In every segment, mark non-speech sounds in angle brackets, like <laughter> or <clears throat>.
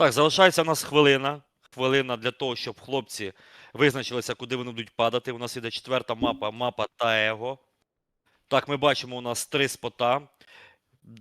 Так, залишається у нас хвилина. Хвилина для того, щоб хлопці визначилися, куди вони будуть падати. У нас іде четверта мапа, мапа Таего. Так, ми бачимо, у нас три спота.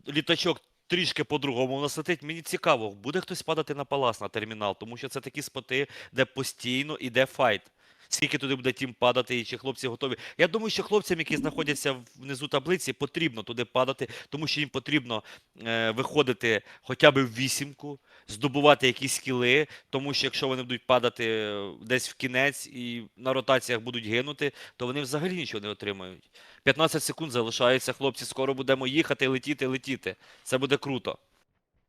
Літачок трішки по-другому у нас летить. Мені цікаво, буде хтось падати на палас на термінал, тому що це такі споти, де постійно іде файт. Скільки туди буде тім падати, і чи хлопці готові. Я думаю, що хлопцям, які знаходяться внизу таблиці, потрібно туди падати, тому що їм потрібно е, виходити хоча б в вісімку, здобувати якісь скіли, тому що якщо вони будуть падати е, десь в кінець і на ротаціях будуть гинути, то вони взагалі нічого не отримають. 15 секунд залишається, хлопці. Скоро будемо їхати, летіти, летіти. Це буде круто.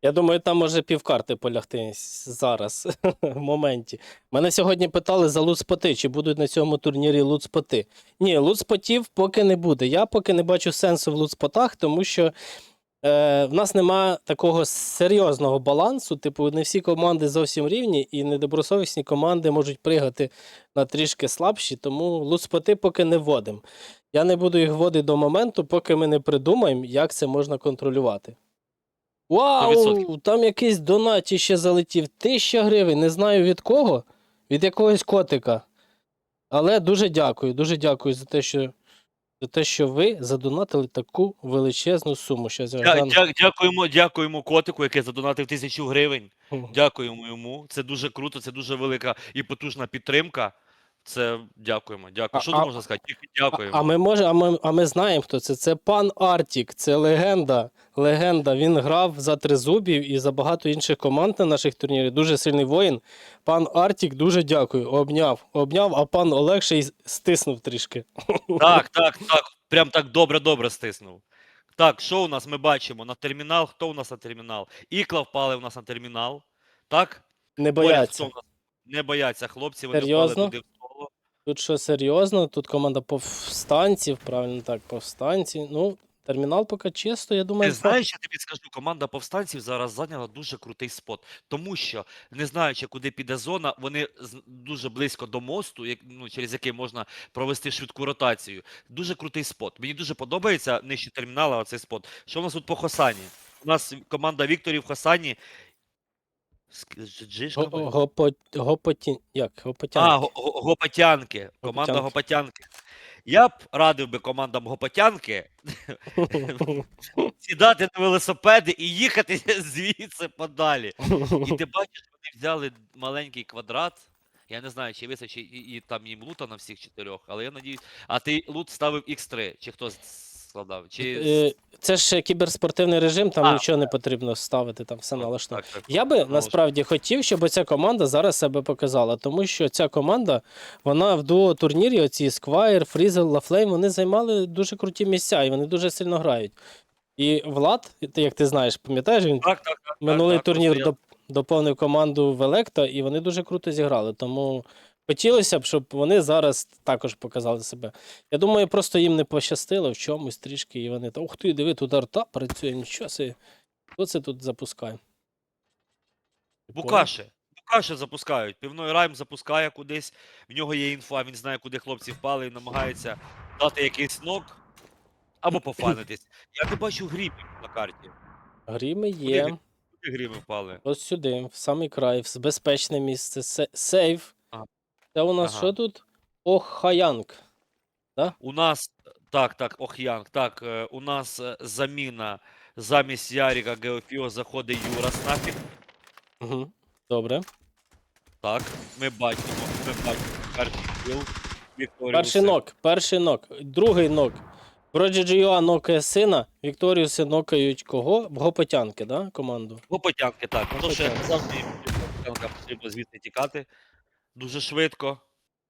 Я думаю, там може півкарти полягти зараз, <laughs> в моменті. Мене сьогодні питали за луцпоти, чи будуть на цьому турнірі луцпоти. Ні, луцпотів поки не буде. Я поки не бачу сенсу в луцпотах, тому що е, в нас немає такого серйозного балансу. Типу, не всі команди зовсім рівні, і недобросовісні команди можуть пригати на трішки слабші, тому луцпоти поки не вводимо. Я не буду їх вводити до моменту, поки ми не придумаємо, як це можна контролювати. Вау! 100%. Там якийсь донаті ще залетів. Тисяча гривень. Не знаю від кого, від якогось котика. Але дуже дякую, дуже дякую за те, що, за те, що ви задонатили таку величезну суму. Я Дя- дя- Дякуємо, дякуємо котику, який задонатив тисячу гривень. Дякуємо йому. Це дуже круто, це дуже велика і потужна підтримка. Це дякуємо. Дякую. Що а- тут можна сказати? Тільки дякуємо. А ми може, а ми, а ми знаємо, хто це. Це пан Артік, це легенда. Легенда. Він грав за тризубів і за багато інших команд на наших турнірах. Дуже сильний воїн. Пан Артік, дуже дякую. Обняв, обняв, а пан Олег ще й стиснув трішки. Так, так, так. Прям так добре-добре стиснув. Так, що у нас ми бачимо? На термінал. Хто у нас на термінал? Ікла впали у нас на термінал. Так? Не Поряд бояться. хто у нас? Не бояться хлопці, вони Серйозно? впали туди. Тут що серйозно, тут команда повстанців, правильно так, повстанці. Ну, термінал поки чисто, я думаю, Ти знаєш, я тобі скажу, команда повстанців зараз зайняла дуже крутий спот, тому що, не знаючи, куди піде зона, вони дуже близько до мосту, як, ну, через який можна провести швидку ротацію. Дуже крутий спот. Мені дуже подобається нижче термінала оцей спот. Що у нас тут по Хосані? У нас команда Вікторів в Хосані. Ск- Го- Гопо... Гопотін... Як? А, Го- Го- Гопотянки. Команда Гопотянки. Гопотянки. Я б радив би командам Гопотянки <laughs> сідати на велосипеди і їхати <laughs> звідси подалі. І ти бачиш, вони взяли маленький квадрат. Я не знаю, чи вистачить і, і там їм лута на всіх чотирьох, але я надіюсь. А ти лут ставив X3, чи хто складав? Чи... Е, Це ж кіберспортивний режим, там А, нічого не потрібно ставити, там все налаштовано. Так, так. Я би насправді хотів, щоб ця команда зараз себе показала, тому що ця команда, вона в дуо турнірі, оці Squire, Frizzle, Лафлейм, вони займали дуже круті місця і вони дуже сильно грають. І Влад, як ти знаєш, пам'ятаєш, він Так, так, так. минулий так, так, турнір просто доповнив команду Велекта, і вони дуже круто зіграли. Тому хотілося б, щоб вони зараз також показали себе. Я думаю, просто їм не пощастило в чомусь трішки, і вони та ух ти, диви, тут арта працює, нічого собі. Хто це тут запускає? Букаши. Букаши запускають. Півной райм запускає кудись. В нього є інфа, він знає, куди хлопці впали і намагається дати якийсь нок або <laughs> пофанитись. Я не бачу грібів на карті. Гріми є. грі- куди гріби впали? Ось сюди, в самий край, в безпечне місце. Сейф. Це у нас Ага. що тут? Охаянг. У нас так, так, Ох'янг, так, е, у нас е, заміна замість Яріка Геофіо заходить Юра Снафік. Угу. Добре. Так, ми бачимо, ми бачимо перший кіл. Вікторіуса. Перший нок, перший нок, другий нок. Проджі нокає сина, Вікторіуси нокають кого? Гопотянки, да? Команду. Гопотянки, так. То, що я Гопотянки. казав, мені Гопотянка потрібно звідти тікати дуже швидко,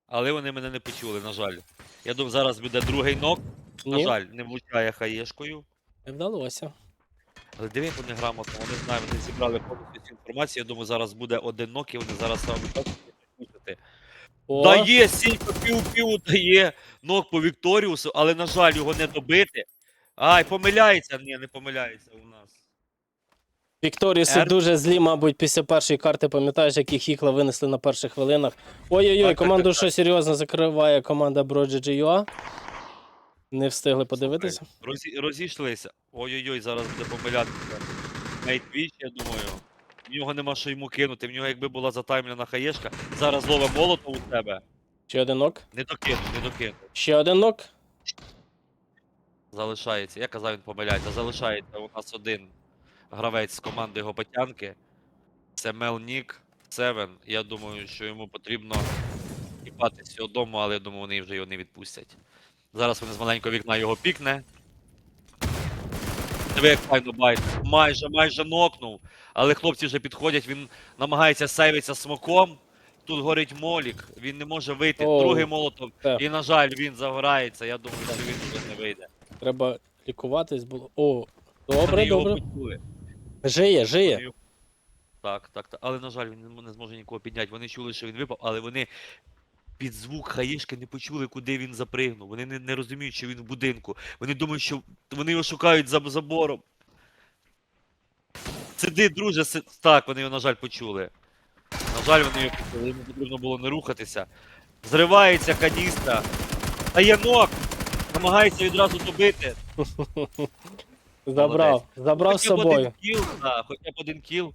але вони мене не почули, на жаль. Я думаю, зараз буде другий нок. На Ні, жаль, не влучає хаєшкою. не вдалося. Але диви, як вони грамотно, вони знають, вони зібрали повністю цю інформацію. Я думаю, зараз буде один нок, і вони зараз саме почути. О, Дає сінько пів-пів, дає нок по Вікторіусу, але, на жаль, його не добити. Ай, помиляється. Ні, не помиляється у нас. Вікторіуси Р. дуже злі, мабуть, після першої карти, пам'ятаєш, які хікла винесли на перших хвилинах. Ой-ой-ой, Так, так, команду так, що серйозно закриває команда Brogy Не встигли подивитися. Розі... Розійшлися. Ой-ой-ой, зараз буде помилятися. Нейт Віч, я думаю. в нього нема що йому кинути. В нього якби була затаймлена хаєшка. Зараз ловить молотов у тебе. Ще один нок. Не докинув, не докинув. Ще один нок. Залишається. Я казав, він помиляється. Залишається у нас один гравець з команди Гопотянки. Це Мелнік Севен. Я думаю, що йому потрібно цього дому, але я думаю, вони вже його не відпустять. Зараз вони з маленького вікна його пікне. Диви, як файно байт. Майже, майже нокнув. Але хлопці вже підходять, він намагається сейвитися смоком. Тут горить молік, він не може вийти. Оу. Другий молотом. Так. І, на жаль, він загорається. Я думаю, що він вже не вийде. Треба лікуватись було. О, добре, Вони його добре. почули. Жиє, жиє. Так, так, так. Але, на жаль, він не- зможе нікого підняти. Вони чули, що він випав, але вони під звук хаєшки не почули, куди він запригнув. Вони не, не розуміють, що він в будинку. Вони думають, що вони його шукають за забором. Сиди, друже, си... так, вони його, на жаль, почули. На жаль, вони його почули, йому потрібно було не рухатися. Зривається каністра. Та янок! Намагається відразу добити. <laughs> Забрав. Забрав з собою. Кіл, да, хоча б один кіл.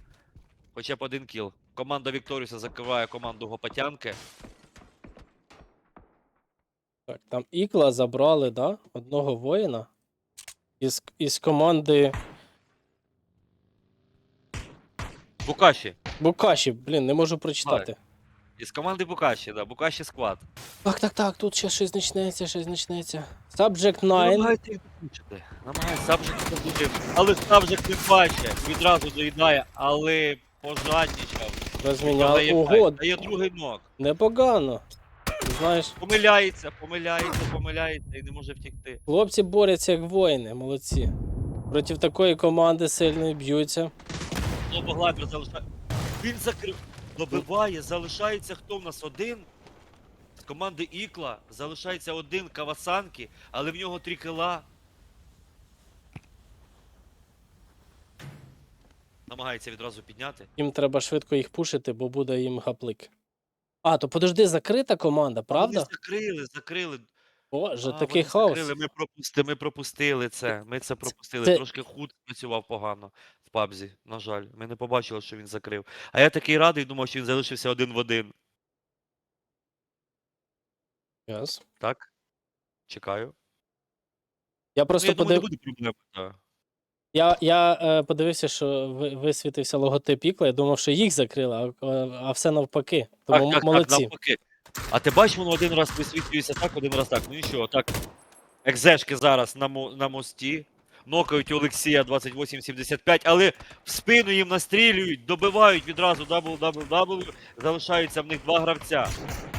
Хоча б один кіл. Команда Вікторіуса закриває команду Гопатянки. Так, там Ікла забрали, да? Одного воїна. Із, із команди Букаші. Букаші, блін, не можу прочитати. Із команди Букаші, да. Букаші склад. Так, так, так, тут ще щось почнеться, щось почнеться. Subject Ну, 9. Намагається їх. Намагається Сабжик забути. Але Сабжик не бачить. Відразу доїдає, але пожаднічав. Розміняв. Дає Ого, файт, Дає другий ног. непогано. Знаєш, Помиляється, помиляється, помиляється і не може втікти. хлопці борються як воїни, молодці. Проти такої команди сильної б'ються. Лобоглайдер залишає. Він закрив. Добиває, залишається хто в нас один. З команди Ікла залишається один Кавасанки, але в нього три кила. Намагається відразу підняти. Їм треба швидко їх пушити, бо буде їм гаплик. А, то подожди, закрита команда, правда? Вони закрили, закрили. Боже, А, такий хаос. закрили, Ми пропустили, ми пропустили це. Ми це пропустили. це- Трошки худ працював погано в пабзі. На жаль, ми не побачили, що він закрив. А я такий радий, думав, що він залишився один в один. Yes. Так? Чекаю. Я Ну, просто я думаю, не буде проблем. так. я, я е, подивився, що ви- висвітився логотип Ікла, я думав, що їх закрили, а, а все навпаки. Тому Так, так, молодці. так, навпаки. А ти бачиш, воно один раз висвітлюється так, один раз так. Ну і що, так. Екзешки зараз на, мо- на мості. Нокають Олексія 28-75, але в спину їм настрілюють, добивають відразу WWW, залишаються в них два гравця.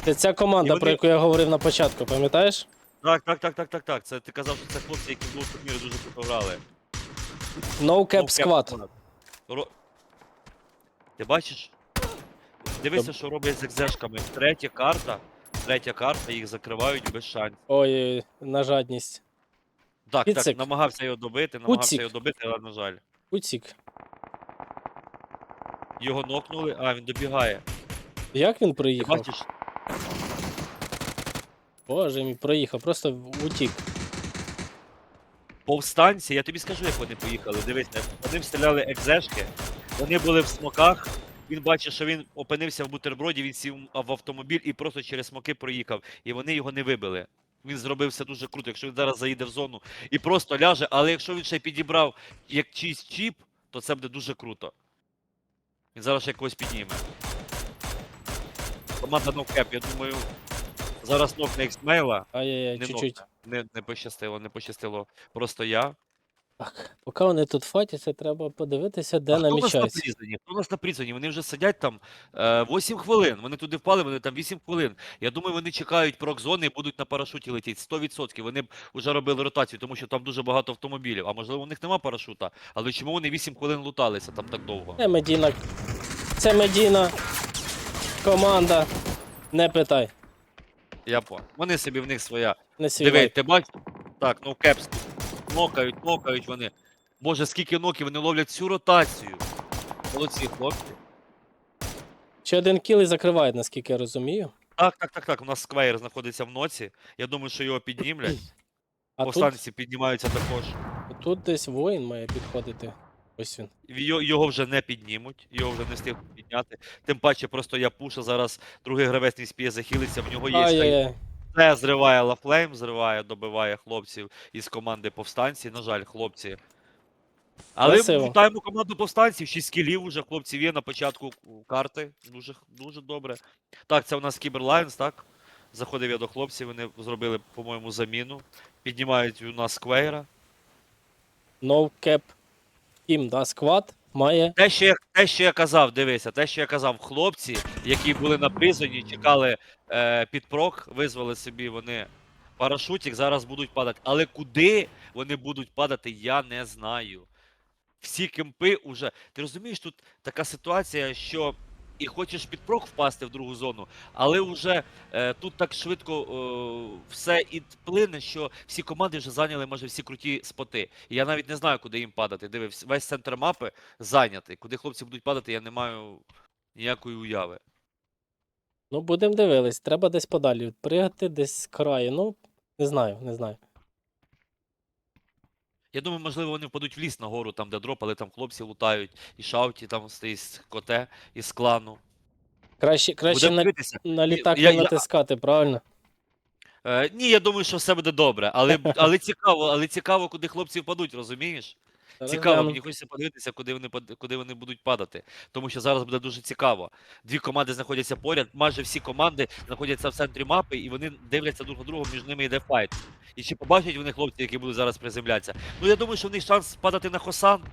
Це ця команда, вони- про яку я говорив на початку, пам'ятаєш? Так, так, так, так, так, так. Це ти казав, що це хлопці, які в двох турнірі дуже круто грали. No Cap Squad. Squad. Ро- Ти бачиш? Дивися, що роблять з екзешками. Третя карта. Третя карта, їх закривають без шансів. Ой, на жадність. Так, Кіцик. так, намагався його добити, намагався Куцик. його добити, але на жаль. Утік. Його нокнули, а він добігає. Як він Ти проїхав? бачиш? Боже мій, проїхав, просто утік. Повстанці, я тобі скажу, як вони поїхали. Дивись, вони стріляли екзешки, вони були в смоках. Він бачить, що він опинився в бутерброді, він сів в автомобіль і просто через смоки проїхав. І вони його не вибили. Він зробив все дуже круто. Якщо він зараз заїде в зону і просто ляже, але якщо він ще підібрав як чийсь чіп, то це буде дуже круто. Він зараз ще когось підніме. Команда NoCap, я думаю, зараз нокне Ексмейла. Ай-яй-яй, чуть-чуть. Не, не пощастило, не пощастило. Просто я. Так, поки вони тут фатяться, треба подивитися, де а хто у нас на намічається. призоні? Хто у нас на призоні? Вони вже сидять там е, 8 хвилин. Вони туди впали, вони там 8 хвилин. Я думаю, вони чекають прок-зони і будуть на парашуті летіти. 100%. Вони б вже робили ротацію, тому що там дуже багато автомобілів. А можливо, у них нема парашута. Але чому вони 8 хвилин луталися там так довго? Це Медіна. Це Медіна. Команда. Не питай. Я по. Вони собі в них своя. Не Диви, лайк. ти бачиш? Так, ну кепс. Нокають, нокають вони. Боже, скільки ноків, вони ловлять всю ротацію. Молодці, хлопці. Ще один кіл і закривають, наскільки я розумію. Так, так, так, так. У нас сквейр знаходиться в ноці. Я думаю, що його піднімлять. А тут, Повстанці піднімаються також. тут десь воїн має підходити. Ось він. Йо- Його вже не піднімуть, його вже не встигнуть підняти. Тим паче, просто я пуша зараз другий гравець не спіє захилиться, в нього є Ай-яй-яй. Це зриває Лафлейм, зриває, добиває хлопців із команди повстанці. На жаль, хлопці. Але Красиво. вітаємо команду повстанців. 6 кілів уже хлопців є на початку карти. Дуже, дуже добре. Так, це у нас Кіберлайнс, так? Заходив я до хлопців, вони зробили, по-моєму, заміну. Піднімають у нас Квейра. No cap team, да, склад має. Те, що я, те, що я казав, дивися, те, що я казав, хлопці, які були на призоні, чекали е, під прок, визвали собі вони парашутик, зараз будуть падати. Але куди вони будуть падати, я не знаю. Всі кемпи уже. Ти розумієш, тут така ситуація, що і хочеш під прок впасти в другу зону, але вже е, тут так швидко е, все і плине, що всі команди вже зайняли майже всі круті споти. І я навіть не знаю, куди їм падати. Диви, вс- весь центр мапи зайнятий. Куди хлопці будуть падати, я не маю ніякої уяви. Ну, будемо дивились. Треба десь подалі пригати, десь з краю. Ну, не знаю, не знаю. Я думаю, можливо, вони впадуть в ліс на гору, там, де дроп, але там хлопці лутають, і шауті там стоїть з коте із клану. Краще, краще Будемо на, дивитися. на літак я- не я- натискати, правильно? Е, ні, я думаю, що все буде добре, але, <laughs> але цікаво, але цікаво, куди хлопці впадуть, розумієш? Цікаво, мені хочеться подивитися, куди вони куди вони будуть падати. Тому що зараз буде дуже цікаво. Дві команди знаходяться поряд, майже всі команди знаходяться в центрі мапи, і вони дивляться друг на друга, між ними йде файт. І чи побачать вони хлопці, які будуть зараз приземлятися? Ну я думаю, що в них шанс падати на Хосан,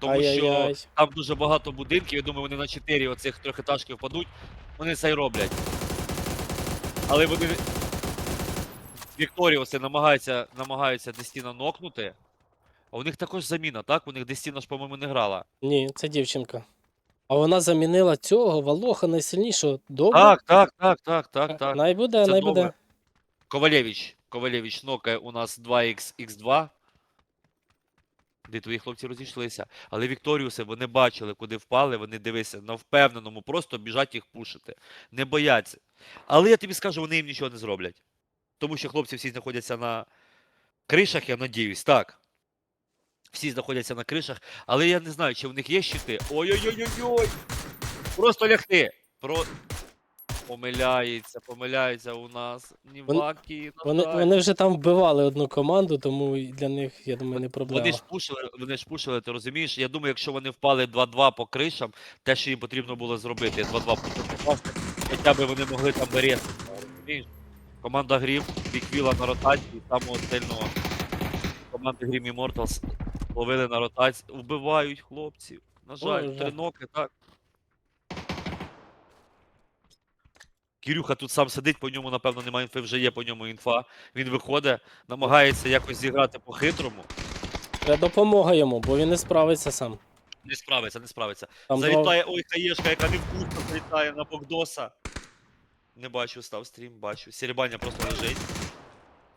тому що там дуже багато будинків. Я думаю, вони на 4 оцих трьохетажків впадуть. Вони це й роблять. Але вони. Вікторіуси намагаються, намагаються Дестіна нокнути. А у них також заміна, так? У них Дестіна ж, по-моєму, не грала. Ні, це дівчинка. А вона замінила цього Валоха найсильнішого. Добре? Так, так, так, так, так, так. Най буде, Це най добре. буде. Ковалєвич. Ковалєвич нокає у нас 2х2. Де твої хлопці розійшлися. Але Вікторіуси, вони бачили, куди впали, вони дивися, на впевненому, просто біжать їх пушити. Не бояться. Але я тобі скажу, вони їм нічого не зроблять. Тому що хлопці всі знаходяться на кришах, я надіюсь, так. Всі знаходяться на кришах, але я не знаю, чи в них є щити. Ой-ой-ой-ой-ой! Просто лягти. Про... Помиляється, помиляється у нас. Ніваки. на Вони, вони вже там вбивали одну команду, тому і для них, я думаю, не проблема. Вони ж пушили, вони ж пушили, ти розумієш? Я думаю, якщо вони впали 2-2 по кришам, те, що їм потрібно було зробити, 2-2 по попасти, хоча б вони могли там берегти. Команда Грім, Біквіла на ротації, самого сильного команди Грім Immortals ловили на ротації, вбивають хлопців. На жаль, Боже. три ноки, так. Кирюха тут сам сидить, по ньому, напевно, немає інфи, вже є по ньому інфа. Він виходить, намагається якось зіграти по-хитрому. Треба допомога йому, бо він не справиться сам. Не справиться, не справиться. Там два- Залітає, ой, хаєшка, яка невкусно залітає на Богдоса. Не бачу, став стрім, бачу. Сірібаня просто лежить.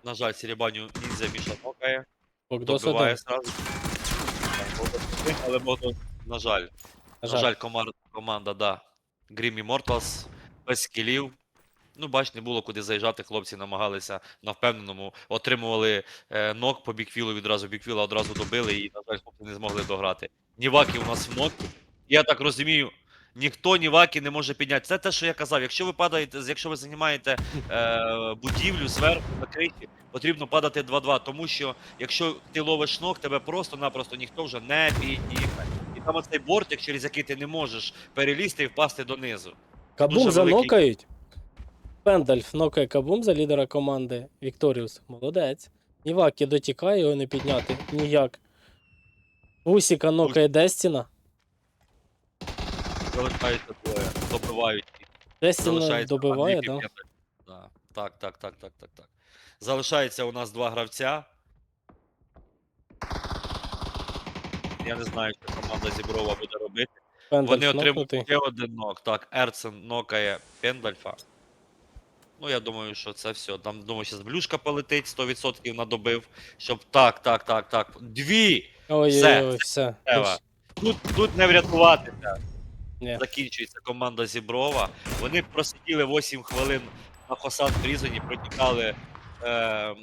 На жаль, Сірібаню ніндзя Міша нокає, Богдос добиває один. сразу. Але Богдос, на жаль, На жаль, жаль. команда, да. Grim Immortals, без скілів. Ну, бач, не було куди заїжджати, хлопці намагалися на впевненому, отримували е, нок по біквілу, відразу біквіла одразу добили і, на жаль, хлопці не змогли дограти. Ніваки у нас в нокі. Я так розумію, ніхто Ніваки не може підняти. Це те, що я казав. Якщо ви падаєте, якщо ви займаєте е, будівлю зверху на криші, потрібно падати 2-2, тому що якщо ти ловиш ног, тебе просто-напросто ніхто вже не підніме. І там оцей бортик, через який ти не можеш перелізти і впасти донизу. Кабум дуже великий. занокають. Пендальф нокає Кабум за лідера команди. Вікторіус. Молодець. Івакі дотікає його не підняти. Ніяк. Усіка нокає Дестіна. Залишаються двоє, добивають. їх. Дестіна Залишається добиває, да? Піп'ян. Да. Так, так, так, так, так, так. Залишається у нас два гравця. Я не знаю, що команда Зіброва буде робити. Вони Пендальф отримують нокнутий. ще один нок. Так, Ерцен нокає Пендальфа. Ну, я думаю, що це все. Там, думаю, зараз блюшка полетить, 100% надобив. Щоб так, так, так, так. Дві! Ой-ой-ой, все. Ева. Тут, тут не врятуватися. Ні. Закінчується команда Зіброва. Вони просиділи 8 хвилин на Хосан Прізоні, протікали е,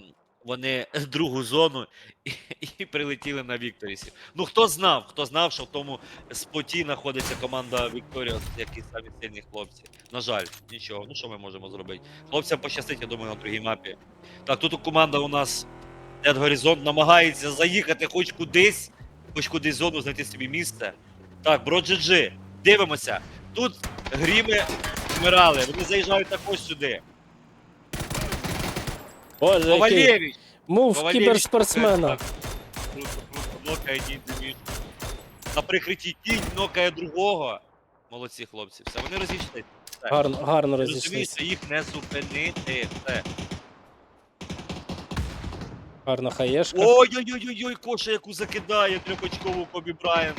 вони <laughs> другу зону і, і прилетіли на Вікторісі. Ну хто знав, хто знав, що в тому споті знаходиться команда Вікторіос, які самі сильні хлопці. На жаль, нічого. Ну що ми можемо зробити? Хлопцям пощастить, я думаю, на другій мапі. Так, тут команда у нас Dead Horizon намагається заїхати хоч кудись, хоч кудись зону знайти собі місце. Так, Броджиджи, дивимося. Тут гріми вмирали, вони заїжджають також сюди. Боже, який Ковалєвич! мув Ковалєвич, кіберспортсмена. так. Круто, круто, нокає тінь на. На прикритті тінь нокає другого. Молодці хлопці, все, вони розійшлися. Все. Гарно, гарно розійшлися. що їх не зупинити. Все. Гарна хаєшка. Ой-ой-ой-ой, коша, яку закидає трьохочкову Кобі Брайант.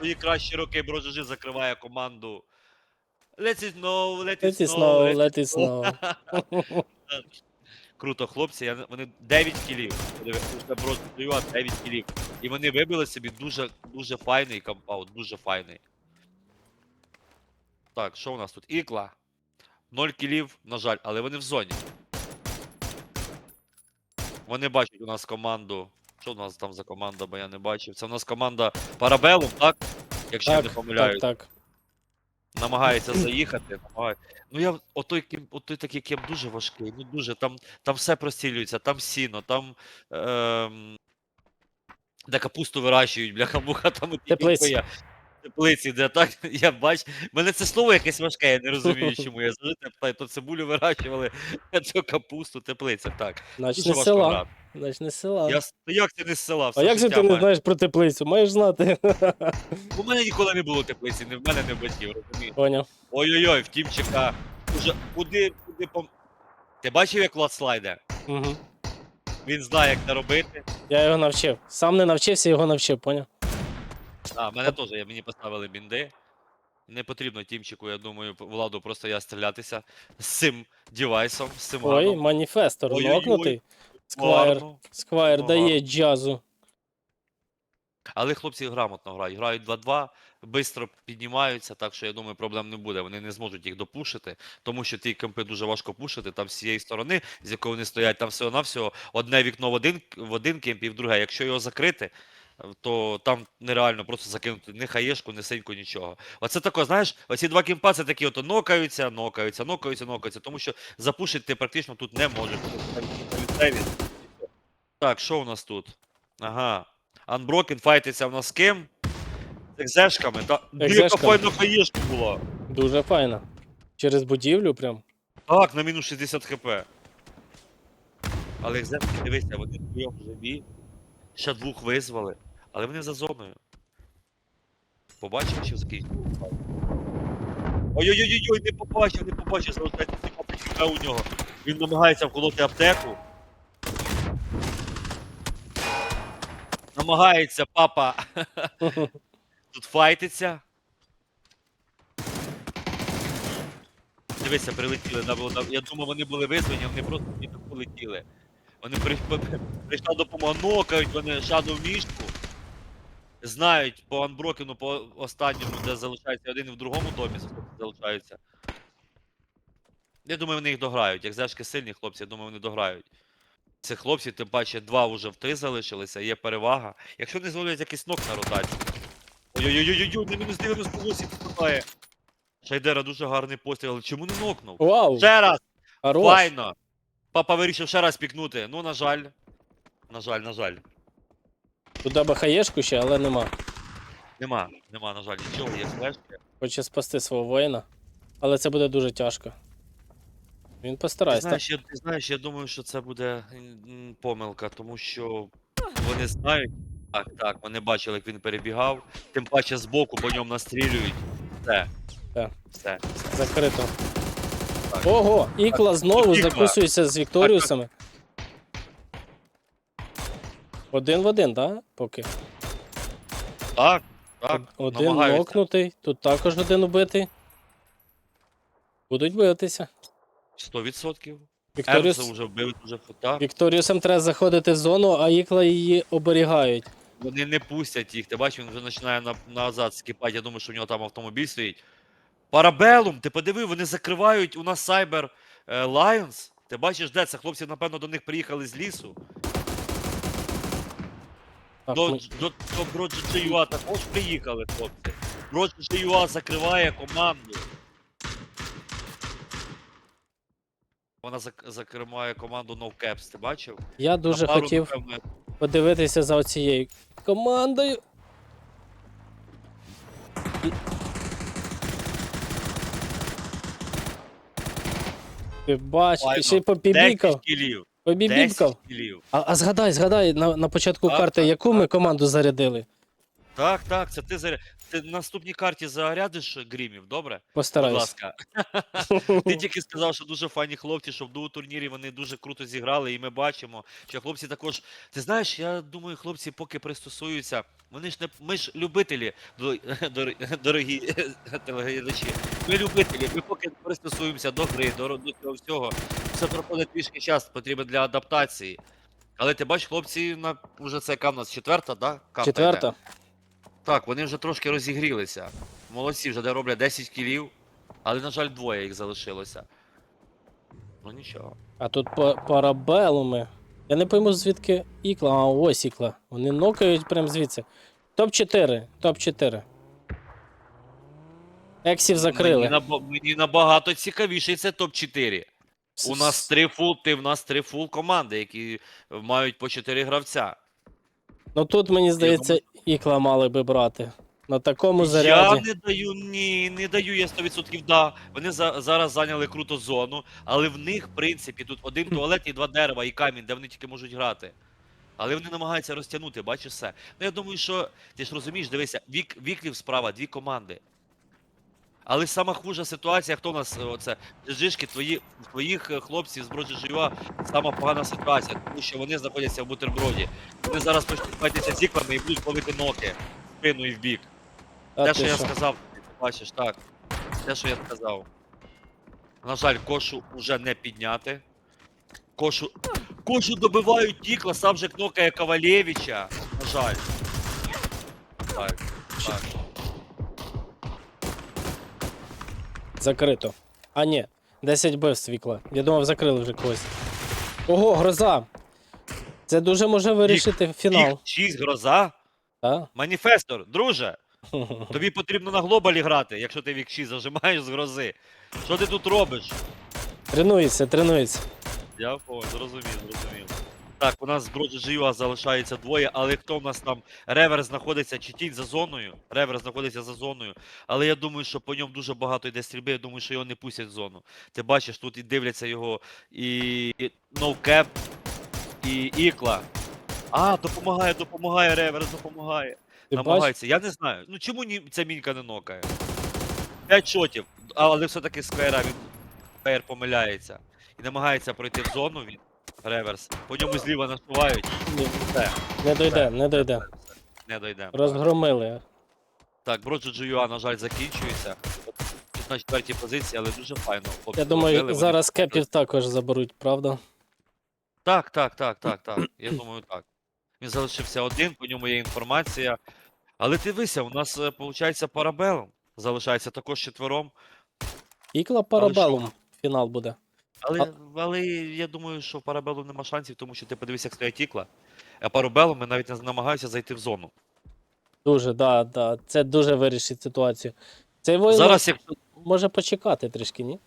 Свої кращі роки Брожежи закриває команду. Let it know, let it know, snow, let it snow. Круто, хлопці, я, вони 9 кілів. Подивіться, 9 кілів. І вони вибили собі дуже, дуже файний компаунд, дуже файний. Так, що у нас тут? Ікла. 0 кілів, на жаль, але вони в зоні. Вони бачать у нас команду. Що у нас там за команда, бо я не бачив. Це у нас команда Парабелум, так? Якщо я не помиляюсь. так, так. намагається <clears throat> заїхати. Намагає... Ну я отой, кем, отой такий кем дуже важкий. Ну дуже там, там все прострілюється, там сіно, там. Ем... Де капусту вирощують, бляха муха, там Теплиці. Теплиці, де так, <laughs> я бач. Мене це слово якесь важке, я не розумію, <laughs> чому. Я завжди питаю, то цибулю вирощували, <laughs> то капусту, теплиця, так. Значить, Дуже важко села. грати. Значить, не села. Я, та як ти не з села? А як же життя ти не маю? знаєш про теплицю? Маєш знати. <laughs> У мене ніколи не було теплиці, ні в мене, не в батьків, розумієш? Поняв. Ой-ой-ой, в тімчика. Уже куди, куди пом... Ти бачив, як Влад слайде? Угу. Він знає, як це робити. Я його навчив. Сам не навчився, його навчив, поняв? А, мене теж, я- мені поставили бінди. Не потрібно тімчику, я думаю, Владу просто я стрілятися з цим девайсом, з цим Ой, ганом. маніфестор, Ой-ой-ой. нокнутий. Сквайр. Гарно. Сквайр Ну, дає гарно. джазу. Але хлопці грамотно грають. Грають 2-2, швидко піднімаються, так що я думаю, проблем не буде. Вони не зможуть їх допушити, тому що ті кемпи дуже важко пушити. Там з цієї сторони, з якої вони стоять, там всього навсього одне вікно в один, в один кемп і в друге. Якщо його закрити, то там нереально просто закинути ні хаєшку, ні синьку, нічого. Оце тако, знаєш, оці два кемпа це такі ото нокаються, нокаються, нокаються, нокаються, тому що запушити ти практично тут не можеш. Там. Так, що у нас тут? Ага. Unbroken файтиться в нас з ким? З екзешками. Та яка Екзешками. файна хаєшка була. Дуже файно. Через будівлю прям. Так, на мінус 60 хп. Але екзешки, дивися, вони вдвоєм живі. Ще двох визвали. Але вони за зоною. Побачив, що закінчив. Ой-ой-ой, не побачив, не побачив, залишається хп у нього. Він намагається вколоти аптеку. Намагається папа <laughs> тут файтиться. Дивися, прилетіли. Я думав, вони були визвані, вони просто ніби полетіли. Вони при- <laughs> при- прийшла допомога, нокають вони шаду в мішку. Знають по анброкену, по останньому, де залишається один і в другому домі залишаються. Я думаю, вони їх дограють. Як зешки сильні хлопці, я думаю, вони дограють. Цих хлопців, тим паче, два вже в три залишилися, є перевага. Якщо не зловлять якийсь нок на ротацію. Ой-ой-ой, на мінус 98 вступає. Шайдера дуже гарний постріл, але чому не нокнув? Вау! Ще раз! Хорош! Файно! Папа вирішив ще раз пікнути. Ну, на жаль. На жаль, на жаль. Туди би хаєшку ще, але нема. Нема, нема, на жаль, нічого, є флешки. Хоче спасти свого воїна. Але це буде дуже тяжко. Він Ти постарається. знаєш, я, ти знаєш, я думаю, що це буде м, помилка, тому що вони знають. Так, так, вони бачили, як він перебігав. Тим паче збоку по ньому настрілюють. Все. Так. Все. Закрито. Так. Ого! Ікла знову Ікла. закусується з Вікторіусами. Один в один, так? Да? Поки. Так, так. Один намагаються. нокнутий, тут також один убитий. Будуть битися. 100%. Вікторіус... Ернса вже вбили дуже так. Вікторіусам треба заходити в зону, а ікла її оберігають. Вони не пустять їх. Ти бачиш, він вже починає на, назад скипати. Я думаю, що у нього там автомобіль стоїть. Парабелум, ти подиви, вони закривають у нас Cyber е, Lions. Ти бачиш, де це? Хлопці, напевно, до них приїхали з лісу. Так, До, ми- до, до Броджі Юа також приїхали, хлопці. Броджі Юа закриває команду. Вона зак- закриває команду No Caps, ти бачив? Я дуже На пару, хотів напевно, подивитися за оцією командою. І- Ти бач, Файно. ще й 10 кілів. 10 Побібікав. кілів. А, а згадай, згадай на, на початку Так, карти, так, яку ми команду зарядили. Так, так, це ти заря... Ти на наступній карті зарядиш грімів, добре? Постараюсь. Будь ласка. Ти тільки сказав, що дуже файні хлопці, що в ду турнірі вони дуже круто зіграли, і ми бачимо, що хлопці також. Ти знаєш, я думаю, хлопці поки пристосуються. Вони ж не ми ж любителі, <laughs> дорогі <laughs> телеглядачі. Ми любителі, ми поки пристосуємося до гри, до, до цього всього. Це проходить трішки час, потрібен для адаптації. Але ти бачиш, хлопці, на вже це яка в нас четверта, да? карта йде? Так, вони вже трошки розігрілися. Молодці, вже де роблять 10 кілів, але, на жаль, двоє їх залишилося. Ну нічого. А тут па- парабелуми. Я не пойму, звідки ікла. А ось ікла. Вони нокають прямо звідси. Топ-4. Топ-4. Ексів закрили. Мені, набо- мені набагато цікавіший це топ-4. У нас три фул, ти в нас три фул команди, які мають по 4 гравця. Ну тут, мені здається, ікла мали би брати. На такому заряді. Я не даю, ні, не даю я 100% да. Вони за, зараз зайняли круто зону, але в них, в принципі, тут один туалет і два дерева і камінь, де вони тільки можуть грати. Але вони намагаються розтягнути, бачиш все. Ну я думаю, що ти ж розумієш, дивися, вік, віклів справа, дві команди. Але сама хужа ситуація, хто у нас е, оце Жишки, твої твоїх е, хлопців з Броджі Жива, сама погана ситуація, тому що вони знаходяться в бутерброді. Вони зараз почнуть битися з іклами і будуть ловити ноки в спину і в бік. А Те, що я сказав, ти бачиш, так. Те, що я сказав. На жаль, кошу вже не підняти. Кошу. Кошу добивають тікла, сам же кнокає Ковалєвича. На жаль. Так, так. Закрито. А ні, 10 вбивств ікла. Я думав, закрили вже когось. Ого, гроза! Це дуже може вирішити фінал. Їх 6 гроза. Так? Маніфестор, друже, <laughs> тобі потрібно на глобалі грати, якщо ти вік 6 зажимаєш з грози. Що ти тут робиш? Тренується, тренується. Я понял, зрозумів, зрозумів. Так, у нас з Броджі залишається двоє, але хто в нас там? Ревер знаходиться чи тінь за зоною. Ревер знаходиться за зоною. Але я думаю, що по ньому дуже багато йде стрільби, я думаю, що його не пустять в зону. Ти бачиш, тут і дивляться його і ноукеп, і ікла. А, допомагає, допомагає, Ревер, допомагає. Ти? Намагається. Я не знаю. Ну чому ні, ця мінька не нокає? П'ять шотів, але все-таки Скайра він Скайр помиляється. І намагається пройти в зону він. Реверс. По ньому зліва нашувають. Ні, Все, Не дойде, не дойде. не дойдемо. Розгромили. Так, Броджо Джуюа, на жаль, закінчується. Тут на четвертій позиції, але дуже файно. Я думаю, зараз кепів також заберуть, правда? Так, так, так, так, так. Я думаю, так. Він залишився один, по ньому є інформація. Але дивися, у нас, виходить, парабелом. Залишається також четвером. Ікла парабелум. Фінал буде. Але, але я думаю, що в парабелу нема шансів, тому що ти подивися, як стоять ікла. А парабелом ми навіть не намагаються зайти в зону. Дуже, да, да. Це дуже вирішить ситуацію. Цей воїн Зараз, як може почекати трішки, ні?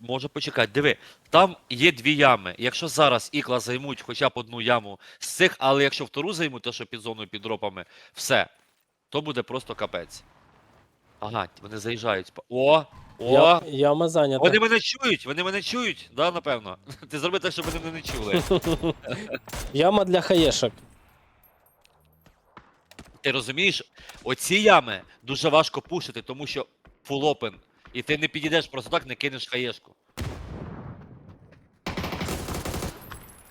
може почекати, диви, там є дві ями. Якщо зараз ікла займуть хоча б одну яму з цих, але якщо втору займуть, то що під зоною під дропами, все, то буде просто капець. Ага, вони заїжджають. О! О! Я, яма зайнята. Вони мене чують, вони мене чують, да, напевно. <laughs> Ти зроби так, щоб вони мене не чули. <laughs> Яма для хаєшок. Ти розумієш, оці ями дуже важко пушити, тому що full open. І ти не підійдеш просто так, не кинеш хаєшку.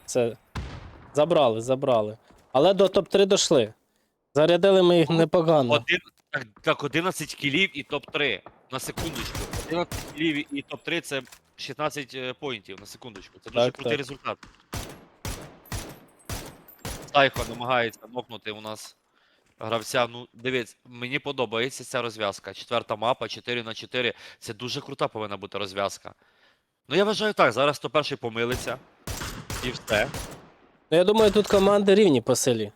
Це забрали, забрали. Але до топ-3 дійшли. Зарядили ми їх непогано. Один, так, так, 11 кілів і топ-3. На секундочку. 11 кілів і топ-3 це 16 е, поінтів на секундочку. Це дуже Так, крутий так. результат. Сайхо намагається нокнути у нас гравця. Ну, дивіться, мені подобається ця розв'язка. Четверта мапа, 4 на 4. Це дуже крута повинна бути розв'язка. Ну, я вважаю так, зараз хто перший помилиться. І все. Ну, я думаю, тут команди рівні по силі.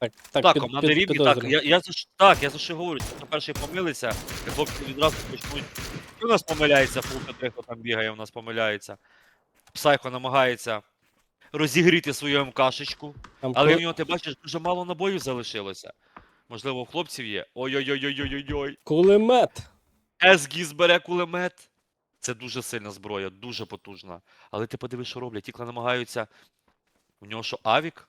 Так, так, Так, під- команди під- рівні, так. Я, я за, так, я за що говорю. Перший помилиться, і хлопці відразу почнуть. І у нас помиляється фулка хто там бігає, у нас помиляється. Псайхо намагається розігріти свою МКшечку, Там але в нього, ти бачиш, дуже мало набоїв залишилося. Можливо, у хлопців є. Ой-ой-ой-ой-ой-ой. Кулемет. Есгіз бере кулемет. Це дуже сильна зброя, дуже потужна. Але ти подивись, що роблять. Тікла намагаються. У нього що, авік?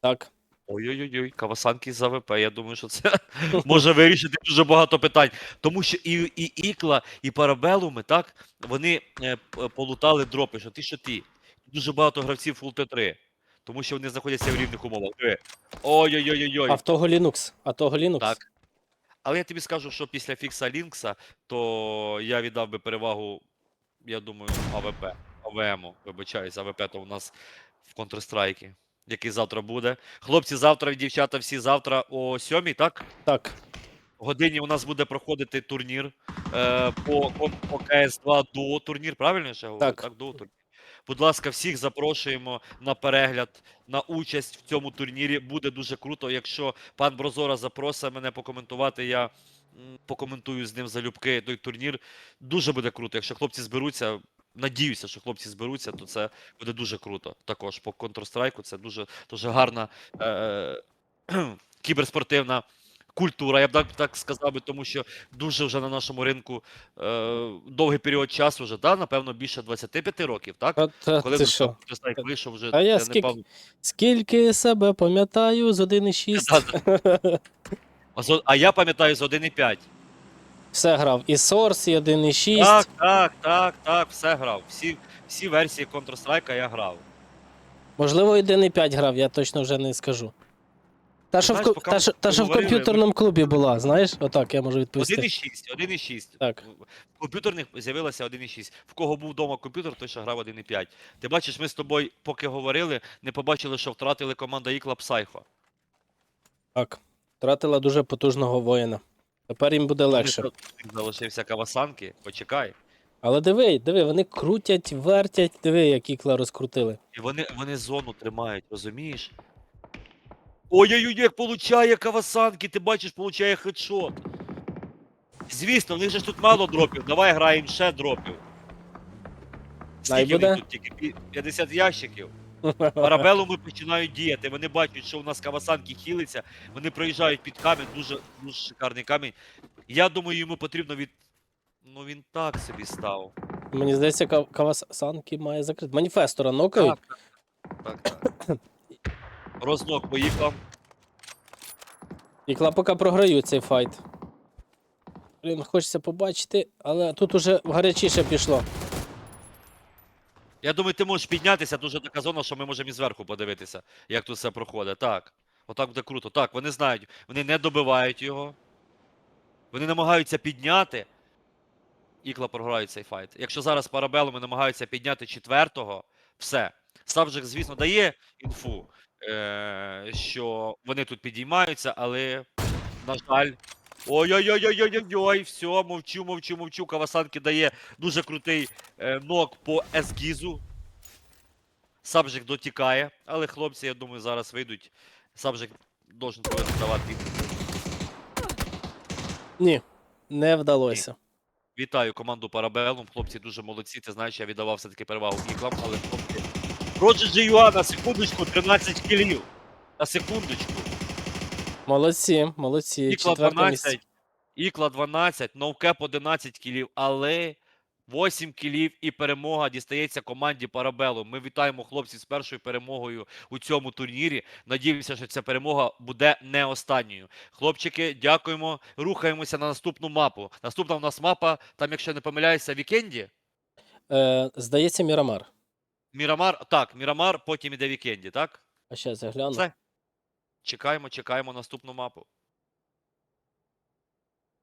Так. Ой-ой-ой, Кавасанки з АВП. Я думаю, що це <laughs> може вирішити дуже багато питань. Тому що і, і Ікла, і Парабелуми, так, вони е, полутали дропи, що ти, що ти. Дуже багато гравців фул Т3. Тому що вони знаходяться в рівних умовах. Ой-ой-ой-ой. А в того Linux. А того Linux. Так. Але я тобі скажу, що після фікса Лінкса, то я віддав би перевагу, я думаю, АВП. АВМу, вибачаюсь, АВП то у нас в Counter-Strike, який завтра буде. Хлопці, завтра і дівчата всі завтра о 7 так? Так. Годині у нас буде проходити турнір е, по, по КС2 дуо турнір, правильно я ще говорю? Так. дуо турнір. Будь ласка, всіх запрошуємо на перегляд, на участь в цьому турнірі. Буде дуже круто. Якщо пан Брозора запросить мене покоментувати, я покоментую з ним залюбки той турнір. Дуже буде круто. Якщо хлопці зберуться, надіюся, що хлопці зберуться, то це буде дуже круто. Також по Counter-Strike це дуже, дуже гарна е, <clears throat> кіберспортивна культура, я б так, так сказав би, тому що дуже вже на нашому ринку е, довгий період часу, вже, да, напевно, більше 25 років, так? А, та, Коли ти вже що? Counter-Strike вийшов, вже А я скільки- напевно, Скільки себе пам'ятаю з <laughs> 1.6. А зо- А я пам'ятаю з 1.5. Все грав. І Source, і 1.6. Так, так, так, так, все грав. Всі, всі версії Counter-Strike я грав. Можливо, 1.5 грав, я точно вже не скажу. Та, що, в, знаєш, поки та, що, та, що в комп'ютерному клубі була, знаєш? Отак я можу відповісти. 1.6, 1.6. Так. В комп'ютерних з'явилося 1.6. В кого був вдома комп'ютер, той ще грав 1.5. Ти бачиш, ми з тобою, поки говорили, не побачили, що втратили команда Ікла Псайхо. Так. Втратила дуже потужного воїна. Тепер їм буде легше. Залишився Кавасанки, почекай. Але диви, диви, вони крутять, вертять, диви, як ікла розкрутили. І вони, вони зону тримають, розумієш? Ой-ой-ой, як получає Кавасанки, ти бачиш, получає хедшот. Звісно, в них же ж тут мало дропів. Давай граємо ще дропів. Скільки в буде? тут тільки? 50 ящиків. Парабелуми починають діяти. Вони бачать, що у нас Кавасанки хілиться. Вони проїжджають під камінь, дуже, дуже шикарний камінь. Я думаю, йому потрібно від. Ну він так собі став. Мені здається, Кав- Кавасанки має закрити. Маніфестора нокають. Так, так. так. Рознок поїхав. Ікла поки програють цей файт. Блін, хочеться побачити, але тут уже гарячіше пішло. Я думаю, ти можеш піднятися, дуже така зона, що ми можемо і зверху подивитися, як тут все проходить. Так. Отак буде круто. Так, вони знають, вони не добивають його. Вони намагаються підняти. Ікла програють цей файт. Якщо зараз парабелами намагаються підняти четвертого, все. Савжик, звісно, дає інфу, е- що вони тут підіймаються, але, на жаль. Ой-ой-ой-ой-ой-ой, все, мовчу, мовчу, мовчу. Кавасанки дає дуже крутий е, нок по Есгізу. Сабжик дотікає, але хлопці, я думаю, зараз вийдуть. Сабжик должен повинен давати. Ні, не вдалося. Вітаю команду Парабелум. Хлопці дуже молодці. Ти знаєш, я віддавав все-таки перевагу іклам, але хлопці. Роджер Юа на секундочку 13 кілів. На секундочку. Молодці, молодці. Ікла Четверте місце. 12, Ікла 12, ноукеп 11 кілів, але 8 кілів і перемога дістається команді Парабелу. Ми вітаємо хлопців з першою перемогою у цьому турнірі. Надіємося, що ця перемога буде не останньою. Хлопчики, дякуємо. Рухаємося на наступну мапу. Наступна у нас мапа, там, якщо не помиляюся, Вікенді. Е, здається, Мірамар. Мірамар. Так, Мірамар, потім іде Вікенді, так? А ще загляну. Все. Чекаємо, чекаємо наступну мапу.